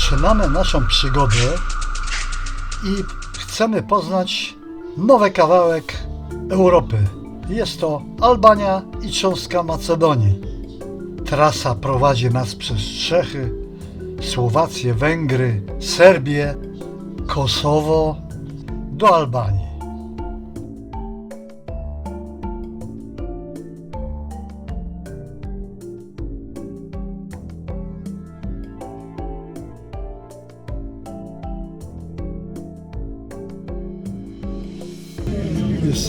Zaczynamy naszą przygodę i chcemy poznać nowy kawałek Europy. Jest to Albania i cząstka Macedonii. Trasa prowadzi nas przez Czechy, Słowację, Węgry, Serbię, Kosowo do Albanii.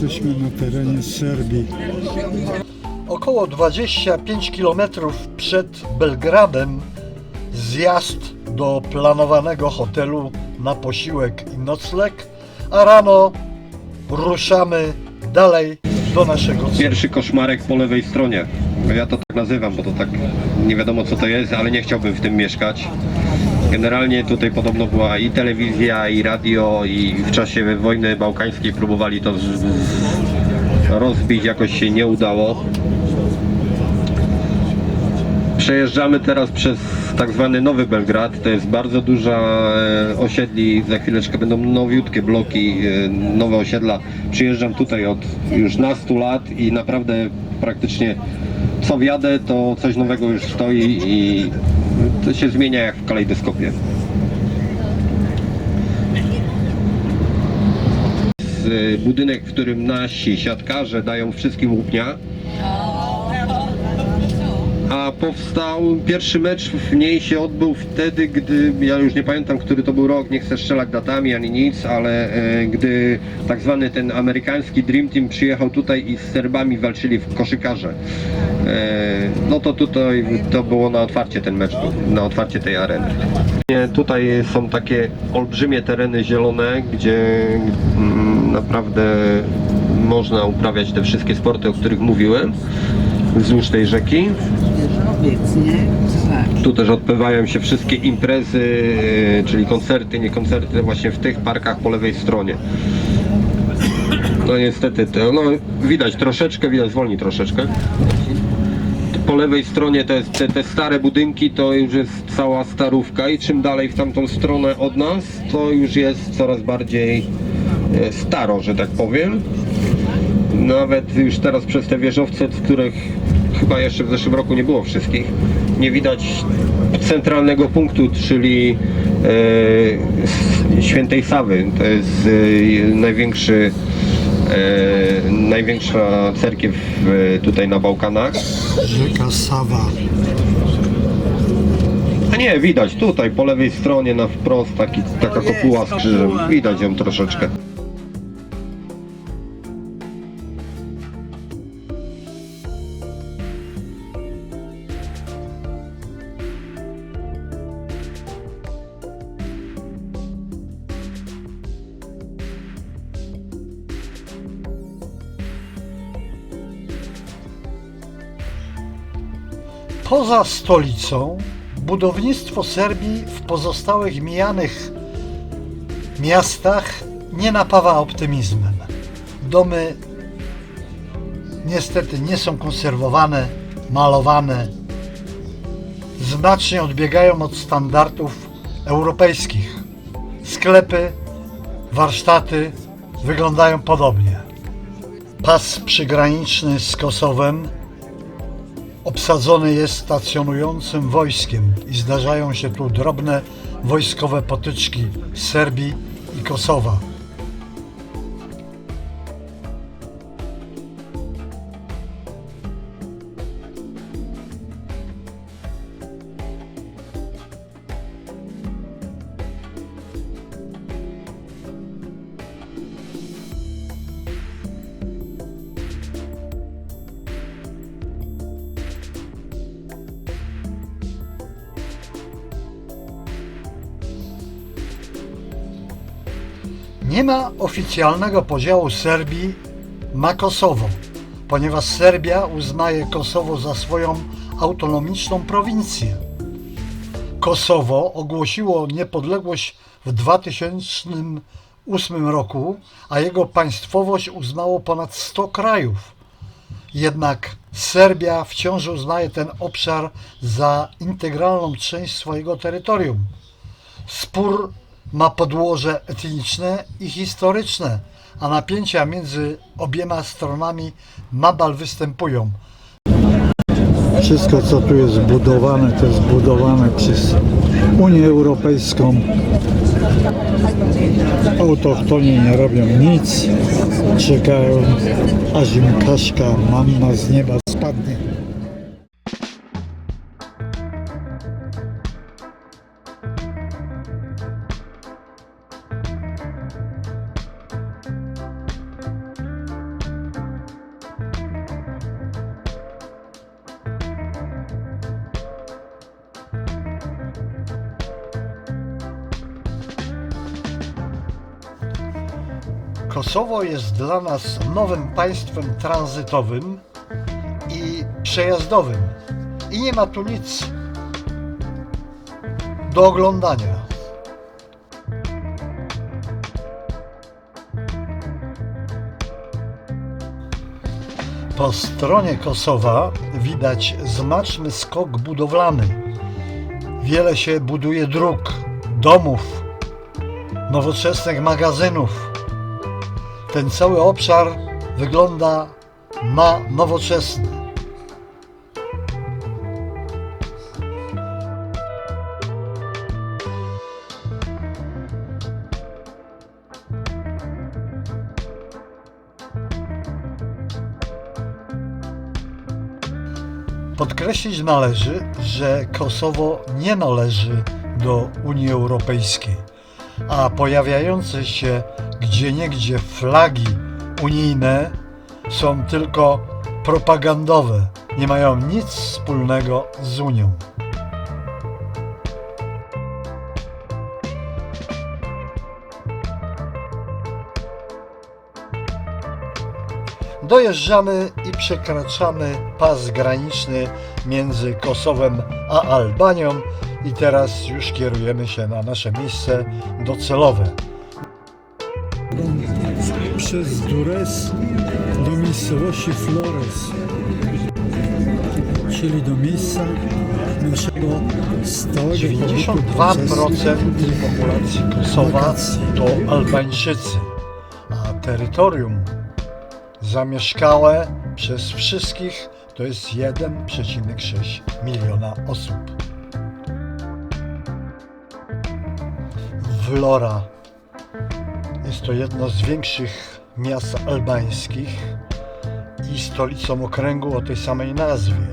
Jesteśmy na terenie Serbii. Około 25 km przed Belgradem zjazd do planowanego hotelu na posiłek i nocleg, a rano ruszamy dalej do naszego celu. Pierwszy koszmarek po lewej stronie. Ja to tak nazywam, bo to tak nie wiadomo co to jest, ale nie chciałbym w tym mieszkać. Generalnie tutaj podobno była i telewizja, i radio, i w czasie wojny bałkańskiej próbowali to z, z, rozbić, jakoś się nie udało. Przejeżdżamy teraz przez tak zwany Nowy Belgrad. To jest bardzo duża e, osiedli. Za chwileczkę będą nowiutkie bloki, e, nowe osiedla. Przyjeżdżam tutaj od już nastu lat i naprawdę praktycznie co wjadę, to coś nowego już stoi i to się zmienia jak w kalejdoskopie. Budynek, w którym nasi siatkarze dają wszystkim łupnia. A powstał pierwszy mecz w niej się odbył wtedy, gdy ja już nie pamiętam, który to był rok, nie chcę strzelać datami ani nic, ale e, gdy tak zwany ten amerykański Dream Team przyjechał tutaj i z Serbami walczyli w koszykarze. E, no to tutaj to było na otwarcie ten mecz, na otwarcie tej areny. Tutaj są takie olbrzymie tereny zielone, gdzie mm, naprawdę można uprawiać te wszystkie sporty, o których mówiłem wzdłuż tej rzeki. Nie? Tak. Tu też odbywają się wszystkie imprezy, e, czyli koncerty, nie koncerty, właśnie w tych parkach po lewej stronie. No niestety, to, no, widać troszeczkę, widać zwolni troszeczkę. Po lewej stronie te, te, te stare budynki to już jest cała starówka i czym dalej w tamtą stronę od nas, to już jest coraz bardziej e, staro, że tak powiem. Nawet już teraz przez te wieżowce, z których chyba jeszcze w zeszłym roku nie było wszystkich, nie widać centralnego punktu, czyli e, Świętej Sawy. To jest e, największy, e, największa cerkiew e, tutaj na Bałkanach. Rzeka Sawa. A nie, widać tutaj po lewej stronie na wprost taki, taka kopuła z krzyżem. Widać ją troszeczkę. Poza stolicą budownictwo Serbii w pozostałych mijanych miastach nie napawa optymizmem. Domy niestety nie są konserwowane, malowane, znacznie odbiegają od standardów europejskich. Sklepy, warsztaty wyglądają podobnie. Pas przygraniczny z Kosowem obsadzony jest stacjonującym wojskiem i zdarzają się tu drobne wojskowe potyczki Serbii i Kosowa. Oficjalnego podziału Serbii na Kosowo, ponieważ Serbia uznaje Kosowo za swoją autonomiczną prowincję. Kosowo ogłosiło niepodległość w 2008 roku, a jego państwowość uznało ponad 100 krajów. Jednak Serbia wciąż uznaje ten obszar za integralną część swojego terytorium. Spór ma podłoże etniczne i historyczne, a napięcia między obiema stronami nadal występują. Wszystko, co tu jest zbudowane, to jest zbudowane przez Unię Europejską. Autochtoni nie robią nic, czekają, aż im kaszka z nieba spadnie. Kosowo jest dla nas nowym państwem tranzytowym i przejazdowym. I nie ma tu nic do oglądania. Po stronie Kosowa widać znaczny skok budowlany. Wiele się buduje dróg, domów, nowoczesnych magazynów. Ten cały obszar wygląda na nowoczesny. Podkreślić należy, że Kosowo nie należy do Unii Europejskiej, a pojawiające się gdzieniegdzie flagi unijne są tylko propagandowe, nie mają nic wspólnego z Unią. Dojeżdżamy i przekraczamy pas graniczny między Kosowem a Albanią i teraz już kierujemy się na nasze miejsce docelowe. Przez Dures do miejscowości Flores, czyli do miejsca naszego stałego pobytu 92% przez populacji Kosowa to Albańczycy, a terytorium zamieszkałe przez wszystkich to jest 1,6 miliona osób. Vlora jest to jedno z większych miast albańskich i stolicą okręgu o tej samej nazwie.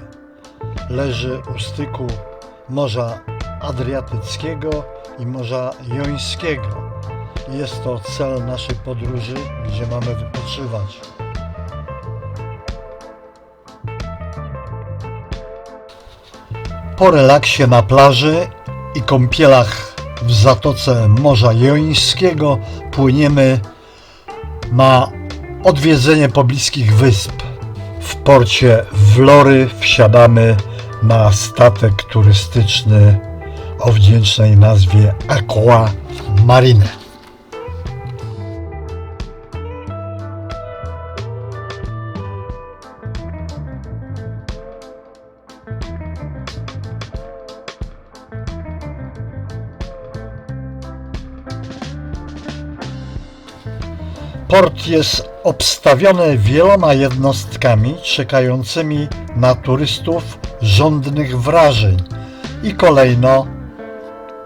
Leży u styku Morza Adriatyckiego i Morza Jońskiego. Jest to cel naszej podróży, gdzie mamy wypoczywać. Po relaksie na plaży i kąpielach w zatoce Morza Jońskiego płyniemy na odwiedzenie pobliskich wysp. W porcie Wlory wsiadamy na statek turystyczny o wdzięcznej nazwie Aqua Marine. Port jest obstawiony wieloma jednostkami czekającymi na turystów żądnych wrażeń i kolejno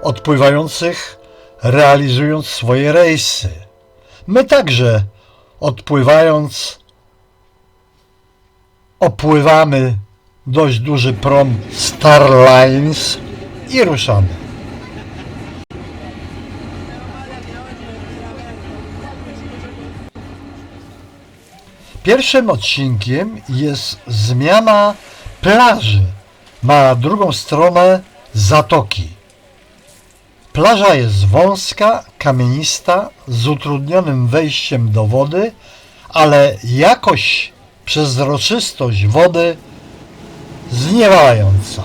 odpływających realizując swoje rejsy. My także odpływając opływamy dość duży prom Starlines i ruszamy. Pierwszym odcinkiem jest zmiana plaży na drugą stronę zatoki. Plaża jest wąska, kamienista, z utrudnionym wejściem do wody, ale jakość, przezroczystość wody zniewalająca.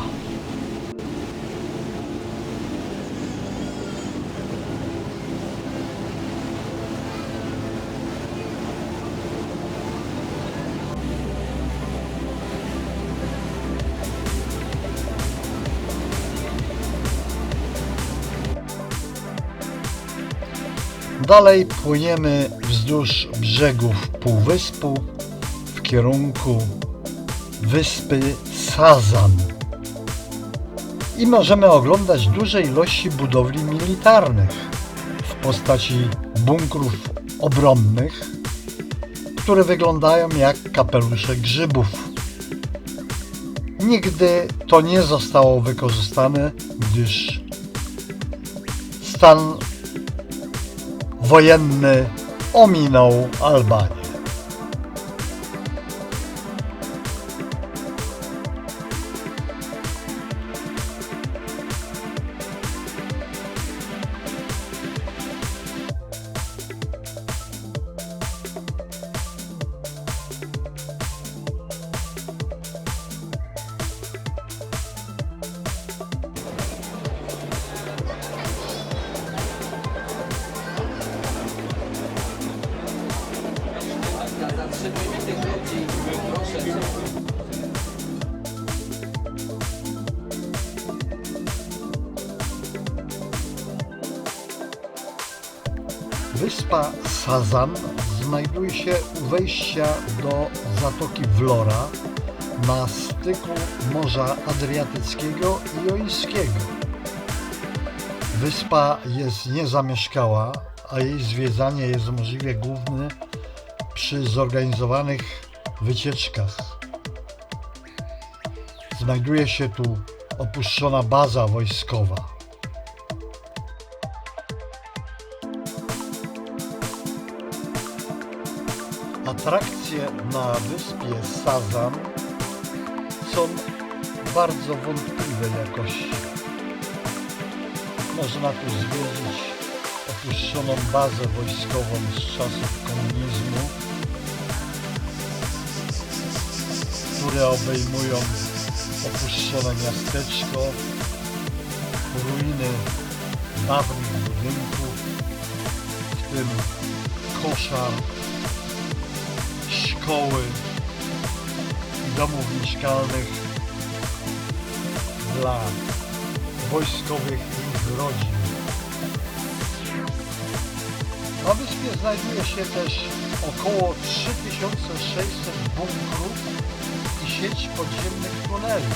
Dalej płyniemy wzdłuż brzegów półwyspu w kierunku wyspy Sazan. I możemy oglądać duże ilości budowli militarnych w postaci bunkrów obronnych, które wyglądają jak kapelusze grzybów. Nigdy to nie zostało wykorzystane, gdyż stan wojenny ominął Albanię. Sazan znajduje się u wejścia do Zatoki Vlora na styku Morza Adriatyckiego i Jońskiego. Wyspa jest niezamieszkała, a jej zwiedzanie jest możliwe głównie przy zorganizowanych wycieczkach. Znajduje się tu opuszczona baza wojskowa. Atrakcje na wyspie Sazan są bardzo wątpliwej jakości. Można tu zwiedzić opuszczoną bazę wojskową z czasów komunizmu, które obejmują opuszczone miasteczko, ruiny dawnych budynków, w tym koszar, szkoły i domów mieszkalnych dla wojskowych i ich rodzin. Na wyspie znajduje się też około 3600 bunkrów i sieć podziemnych tuneli,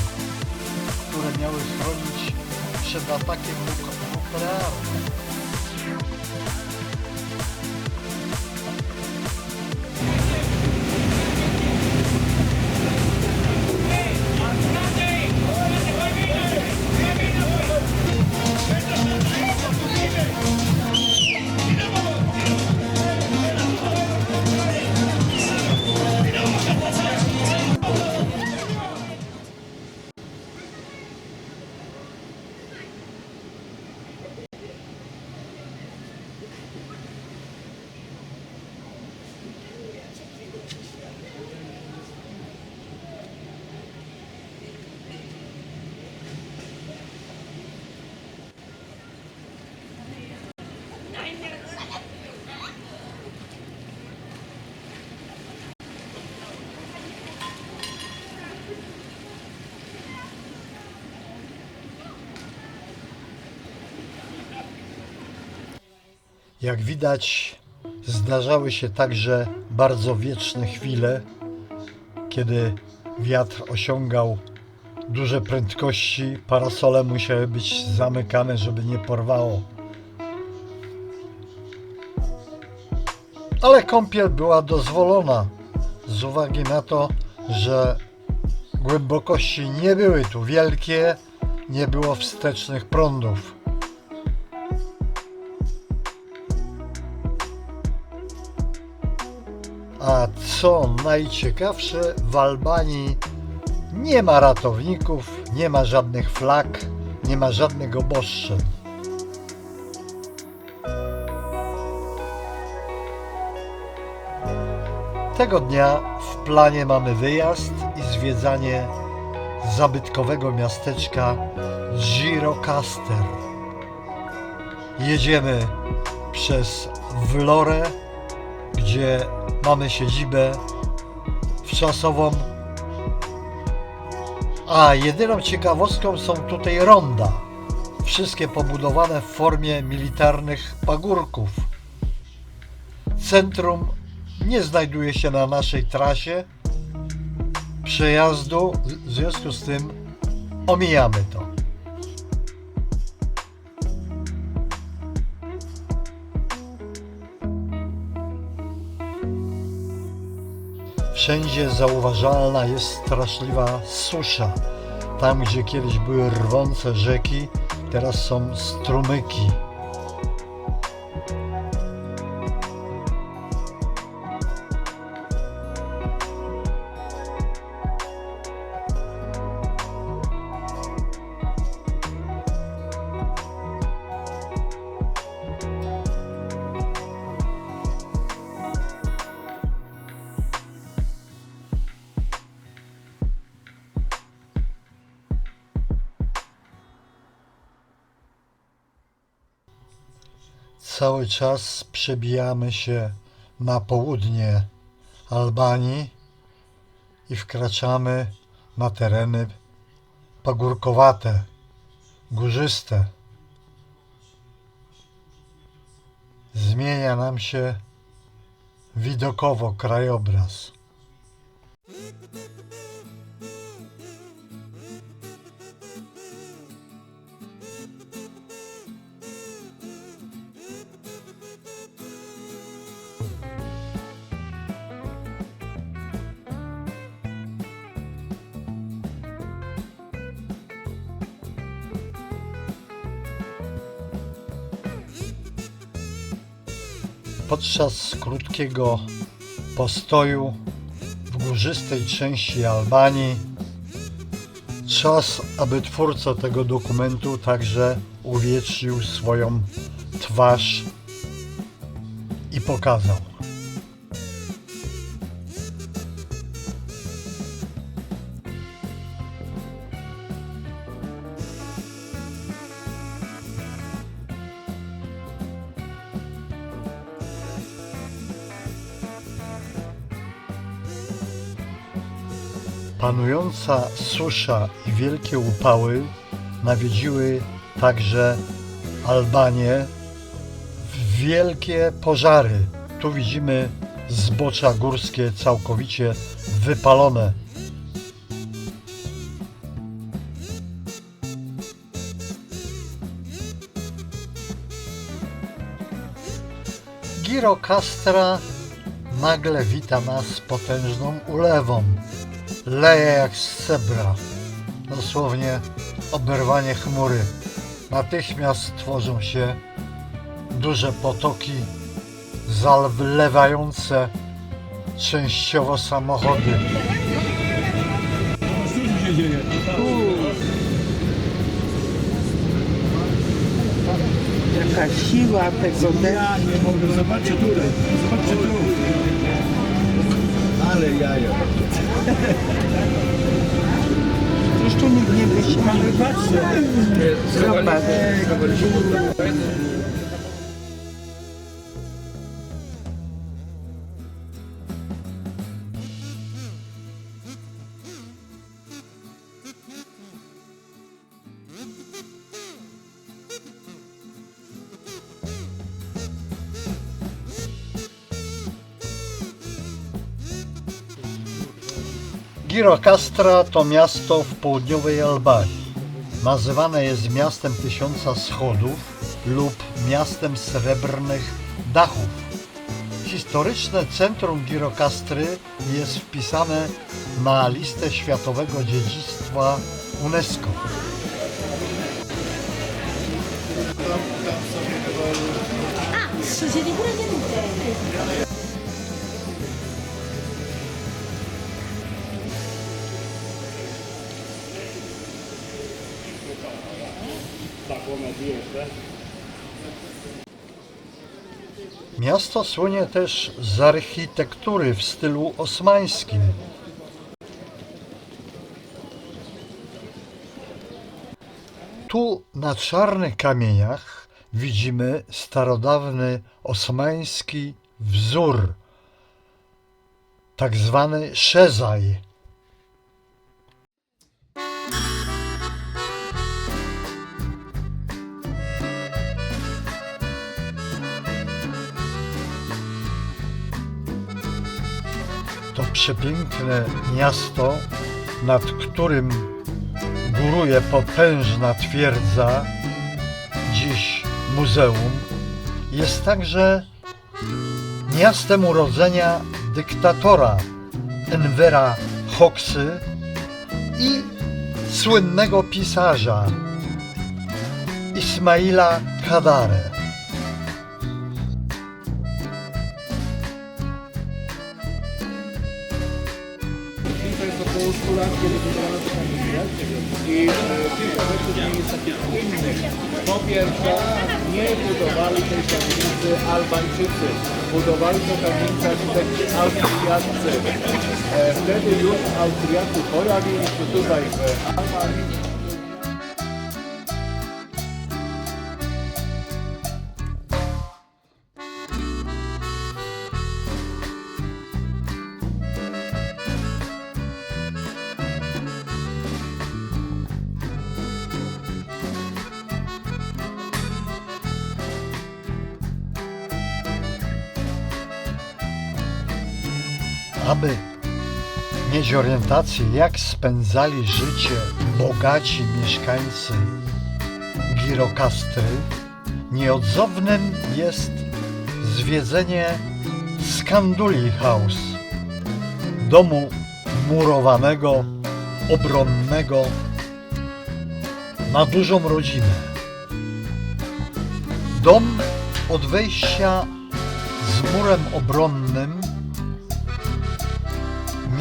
które miały chronić przed atakiem nuk- nuklearnym. Jak widać, zdarzały się także bardzo wieczne chwile, kiedy wiatr osiągał duże prędkości, parasole musiały być zamykane, żeby nie porwało. Ale kąpiel była dozwolona z uwagi na to, że głębokości nie były tu wielkie, nie było wstecznych prądów. A co najciekawsze, w Albanii nie ma ratowników, nie ma żadnych flag, nie ma żadnych obostrzeń. Tego dnia w planie mamy wyjazd i zwiedzanie zabytkowego miasteczka Girocaster. Jedziemy przez Vlorę, gdzie mamy siedzibę wczasową. A jedyną ciekawostką są tutaj ronda. Wszystkie pobudowane w formie militarnych pagórków. Centrum nie znajduje się na naszej trasie przejazdu, w związku z tym omijamy to. Wszędzie zauważalna jest straszliwa susza. Tam, gdzie kiedyś były rwące rzeki, teraz są strumyki. Cały czas przebijamy się na południe Albanii i wkraczamy na tereny pagórkowate, górzyste. Zmienia nam się widokowo krajobraz. Podczas krótkiego postoju w górzystej części Albanii czas, aby twórca tego dokumentu także uwiecznił swoją twarz i pokazał. Panująca susza i wielkie upały nawiedziły także Albanię wielkie pożary. Tu widzimy zbocza górskie całkowicie wypalone. Girokastra nagle wita nas potężną ulewą. Leje jak z cebra. Dosłownie oberwanie chmury. Natychmiast tworzą się duże potoki zalewające częściowo samochody. Jaka siła tego deszczu. Ja nie mogę, zobaczcie tutaj, zobaczcie tu. Ale jajo. Jeszcze nikt nie wyśmiał. Patrzcie. Zobacz. Girokastra to miasto w południowej Albanii. Nazywane jest miastem tysiąca schodów lub miastem srebrnych dachów. Historyczne centrum Girokastry jest wpisane na listę Światowego Dziedzictwa UNESCO. Miasto słynie też z architektury w stylu osmańskim. Tu na czarnych kamieniach widzimy starodawny osmański wzór, tak zwany szezaj. Przepiękne miasto, nad którym góruje potężna twierdza, dziś muzeum, jest także miastem urodzenia dyktatora Envera Hoxy i słynnego pisarza Ismaila Kadare. Po pierwsze, nie budowali tej kamienicy Albańczycy, budowali tę kamienicę architekci Austriaccy. E, Wtedy już Austriacy pojawili się tutaj w Albanii. Aby mieć orientację, jak spędzali życie bogaci mieszkańcy Girokastry, nieodzownym jest zwiedzenie Skanduli House, domu murowanego, obronnego na dużą rodzinę. Dom od wejścia z murem obronnym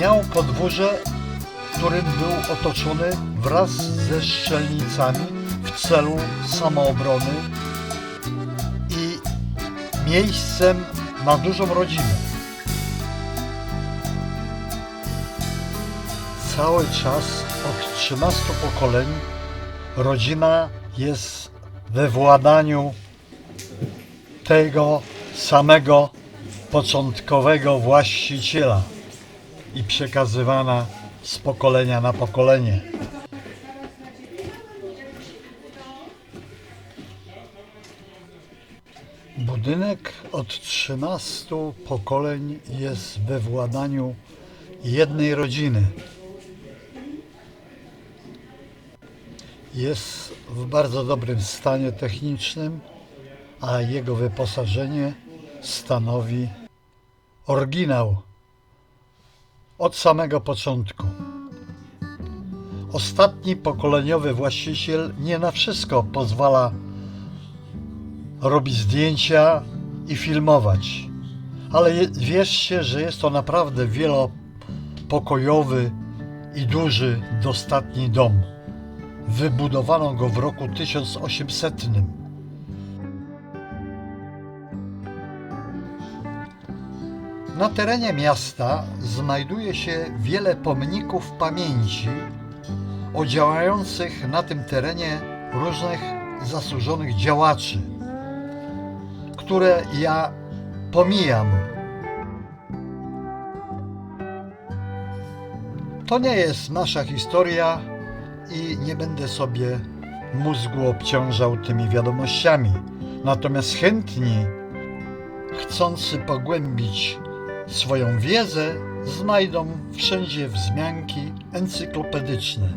miał podwórze, którym był otoczony wraz ze strzelnicami w celu samoobrony i miejscem na dużą rodzinę. Cały czas od 13 pokoleń rodzina jest we władaniu tego samego początkowego właściciela i przekazywana z pokolenia na pokolenie. Budynek od 13 pokoleń jest we władaniu jednej rodziny. Jest w bardzo dobrym stanie technicznym, a jego wyposażenie stanowi oryginał od samego początku. Ostatni pokoleniowy właściciel nie na wszystko pozwala robić zdjęcia i filmować, ale wierzcie, że jest to naprawdę wielopokojowy i duży, dostatni dom. Wybudowano go w roku 1800. Na terenie miasta znajduje się wiele pomników pamięci o działających na tym terenie różnych zasłużonych działaczy, które ja pomijam. To nie jest nasza historia i nie będę sobie mózgu obciążał tymi wiadomościami. Natomiast chętni chcący pogłębić swoją wiedzę, znajdą wszędzie wzmianki encyklopedyczne.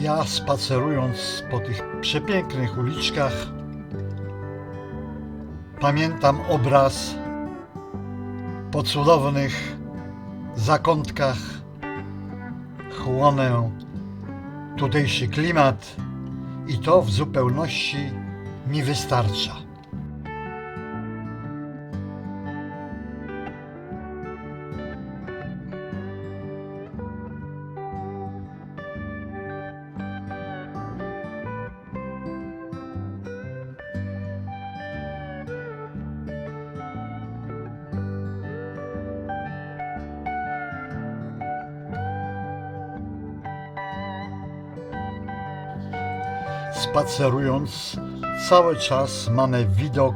Ja spacerując po tych przepięknych uliczkach, pamiętam obraz po cudownych zakątkach chłonę tutejszy klimat i to w zupełności mi wystarcza. Spacerując, cały czas mamy widok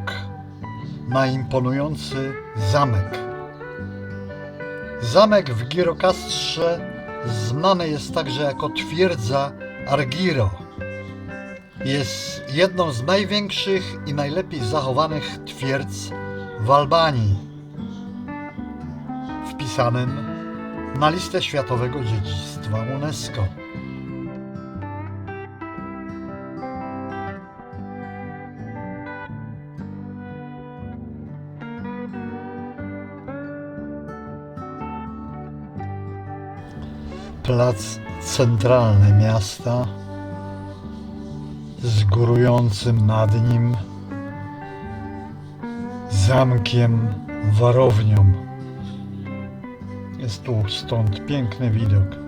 na imponujący zamek. Zamek w Girokastrze znane jest także jako twierdza Argiro. Jest jedną z największych i najlepiej zachowanych twierdz w Albanii, wpisanym na listę Światowego Dziedzictwa UNESCO. Plac centralny miasta z górującym nad nim zamkiem warownią. Jest tu stąd piękny widok.